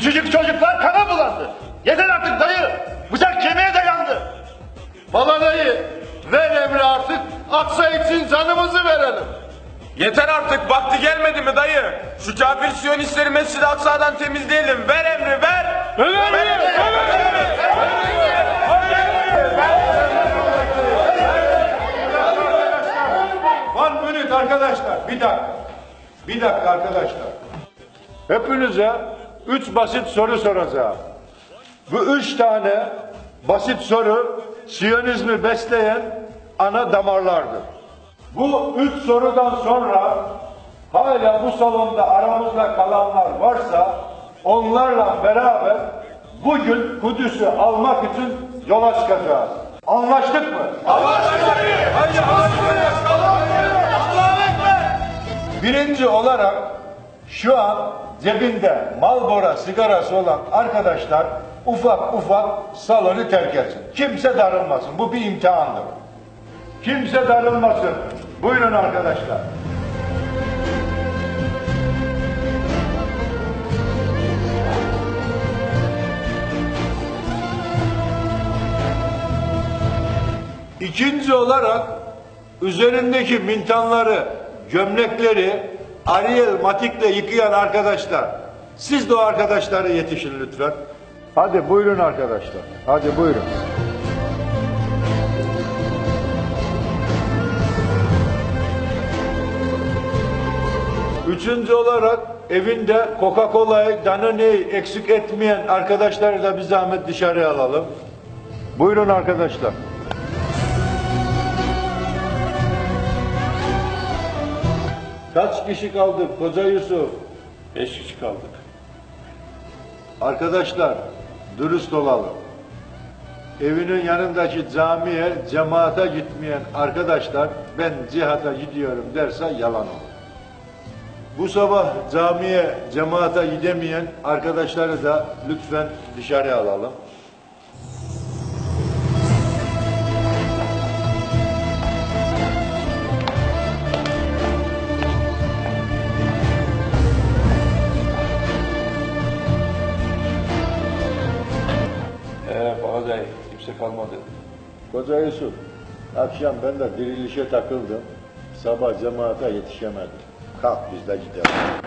Çocuklar kana bulandı. Yeter artık dayı. Bıçak kemiğe dayandı. Baladayı ver emri artık. Aksa için canımızı verelim. Yeter artık vakti gelmedi mi dayı? Şu kafir siyonistleri Mescid-i Aksa'dan temizleyelim. Ver emri ver. Ver emri. One minute arkadaşlar. Bir dakika. Bir dakika arkadaşlar. Hepinize üç basit soru soracağım. Bu üç tane basit soru Siyonizmi besleyen ana damarlardır. Bu üç sorudan sonra hala bu salonda aramızda kalanlar varsa onlarla beraber bugün Kudüs'ü almak için yola çıkacağız. Anlaştık mı? Birinci olarak şu an cebinde Malbora sigarası olan arkadaşlar ufak ufak salonu terk etsin. Kimse darılmasın. Bu bir imtihandır. Kimse darılmasın. Buyurun arkadaşlar. İkinci olarak üzerindeki mintanları, gömlekleri Ariel Matik'le yıkayan arkadaşlar. Siz de o arkadaşlara yetişin lütfen. Hadi buyurun arkadaşlar. Hadi buyurun. Üçüncü olarak evinde Coca-Cola'yı, Danone'yi eksik etmeyen arkadaşları da bir zahmet dışarıya alalım. Buyurun arkadaşlar. Kaç kişi kaldık Koca Yusuf? Beş kişi kaldık. Arkadaşlar dürüst olalım. Evinin yanındaki camiye, cemaate gitmeyen arkadaşlar ben cihata gidiyorum derse yalan olur. Bu sabah camiye, cemaate gidemeyen arkadaşları da lütfen dışarıya alalım. Bağday kimse kalmadı. Koca Yusuf, akşam ben de dirilişe takıldım. Sabah cemaate yetişemedim. Kalk biz de gidelim.